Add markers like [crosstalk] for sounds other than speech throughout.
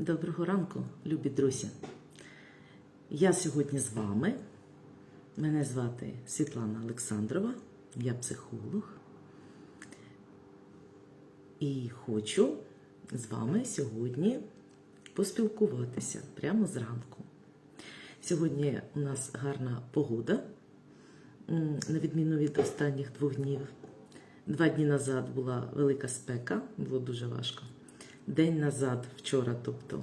Доброго ранку, любі друзі. Я сьогодні з вами. Мене звати Світлана Олександрова, я психолог. І хочу з вами сьогодні поспілкуватися прямо зранку. Сьогодні у нас гарна погода, на відміну від останніх двох днів. Два дні назад була велика спека, було дуже важко. День назад, вчора, тобто,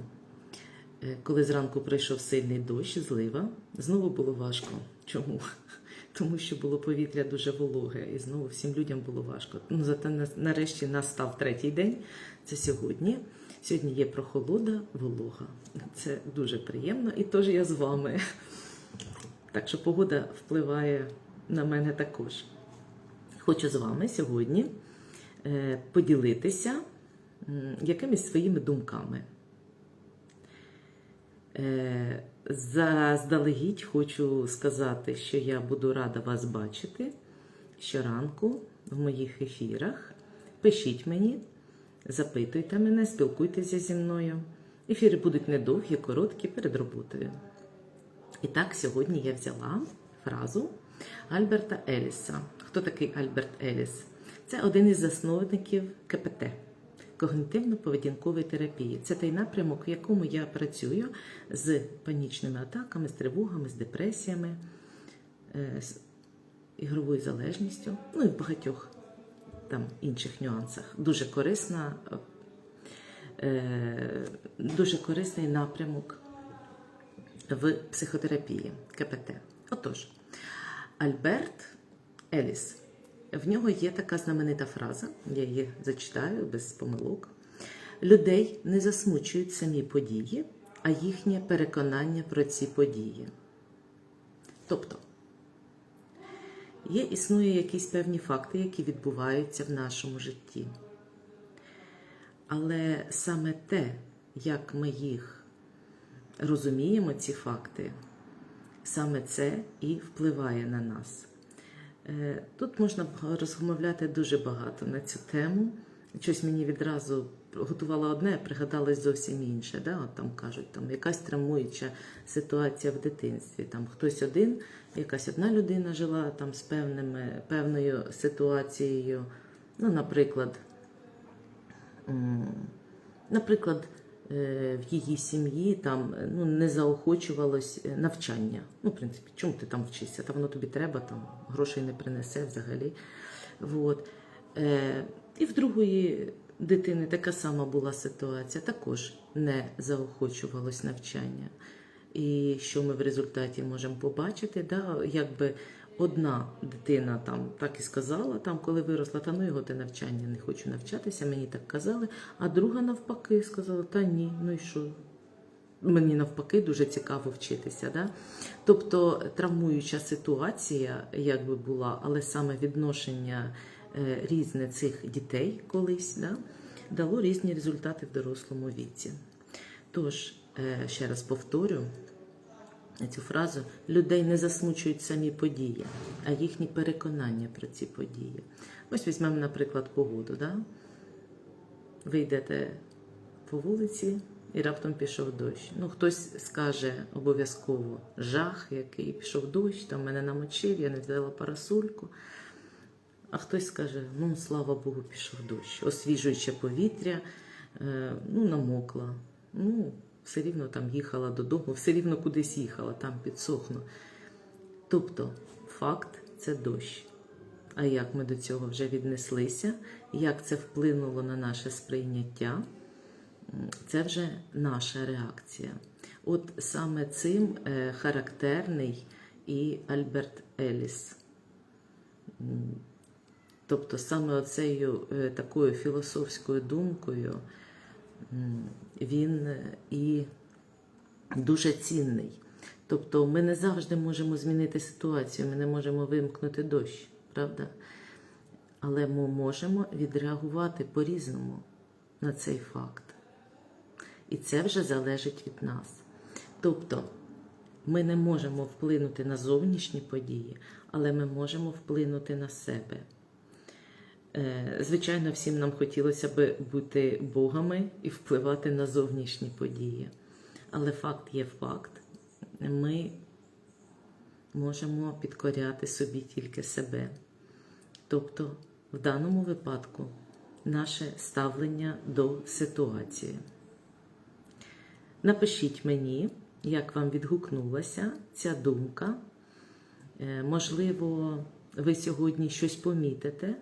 е, коли зранку прийшов сильний дощ, злива, знову було важко. Чому? [laughs] Тому що було повітря дуже вологе, і знову всім людям було важко. Ну, зате нарешті настав третій день. Це сьогодні. Сьогодні є прохолода, волога. Це дуже приємно, і теж я з вами. [laughs] Так що погода впливає на мене також. Хочу з вами сьогодні е, поділитися якимись своїми думками. Е, Заздалегідь хочу сказати, що я буду рада вас бачити щоранку в моїх ефірах. Пишіть мені, запитуйте мене, спілкуйтеся зі мною. Ефіри будуть недовгі, короткі перед роботою. І так, сьогодні я взяла фразу Альберта Еліса. Хто такий Альберт Еліс? Це один із засновників КПТ когнітивно-поведінкової терапії. Це той напрямок, в якому я працюю з панічними атаками, з тривогами, з депресіями, е, з ігровою залежністю, ну і в багатьох там інших нюансах. Дуже корисна, е, дуже корисний напрямок в психотерапії КПТ. Отож, Альберт Еліс. В нього є така знаменита фраза, я її зачитаю без помилок. Людей не засмучують самі події, а їхнє переконання про ці події. Тобто, є існує якісь певні факти, які відбуваються в нашому житті. Але саме те, як ми їх розуміємо, ці факти, саме це і впливає на нас. Е, Тут можна розмовляти дуже багато на цю тему. Щось мені відразу готувала одне, пригадалось зовсім інше. Да? От там кажуть, там якась травмуюча ситуація в дитинстві. Там хтось один, якась одна людина жила там з певними, певною ситуацією. Ну, наприклад, наприклад, в її сім'ї там ну, не заохочувалось е, навчання. Ну, в принципі, чому ти там вчишся? Та воно тобі треба, там грошей не принесе взагалі. Вот. Е, і в другої дитини така сама була ситуація, також не заохочувалось навчання. І що ми в результаті можемо побачити, да, якби одна дитина там так і сказала, там, коли виросла, та ну його те навчання не хочу навчатися, мені так казали, а друга навпаки сказала, та ні, ну і що? Мені навпаки дуже цікаво вчитися. Да? Тобто травмуюча ситуація, якби була, але саме відношення е, різне цих дітей колись да, дало різні результати в дорослому віці. Тож, е, ще раз повторю цю фразу: людей не засмучують самі події, а їхні переконання про ці події. Ось візьмемо, наприклад, погоду. Да? Ви йдете по вулиці і раптом пішов дощ. Ну, хтось скаже обов'язково жах, який пішов дощ, там мене намочив, я не взяла парасольку. А хтось скаже, ну слава Богу, пішов дощ. Освіжуюче повітря, е, ну, намокла. Ну, все рівно там їхала додому, все рівно кудись їхала, там підсохну. Тобто, факт це дощ. А як ми до цього вже віднеслися, як це вплинуло на наше сприйняття, це вже наша реакція. От саме цим е, характерний і Альберт Еліс. Тобто саме оцею е, такою філософською думкою він е, і дуже цінний. Тобто ми не завжди можемо змінити ситуацію, ми не можемо вимкнути дощ, правда? Але ми можемо відреагувати по-різному на цей факт. І це вже залежить від нас. Тобто ми не можемо вплинути на зовнішні події, але ми можемо вплинути на себе. Е, Звичайно, всім нам хотілося б бути богами і впливати на зовнішні події. Але факт є факт. Ми можемо підкоряти собі тільки себе. Тобто, в даному випадку, наше ставлення до ситуації. Напишіть мені, як вам відгукнулася ця думка. Е, Можливо, ви сьогодні щось помітите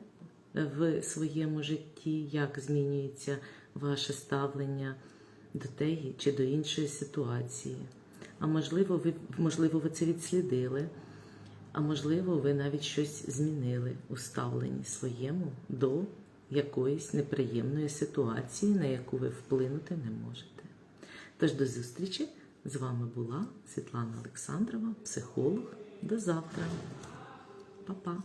в своєму житті, як змінюється ваше ставлення до тієї чи до іншої ситуації. А можливо, ви, можливо, ви це відслідили, а можливо, ви навіть щось змінили у ставленні своєму до якоїсь неприємної ситуації, на яку ви вплинути не можете. Тож до зустрічі з вами була Світлана Олександрова, психолог. До завтра. Па-па.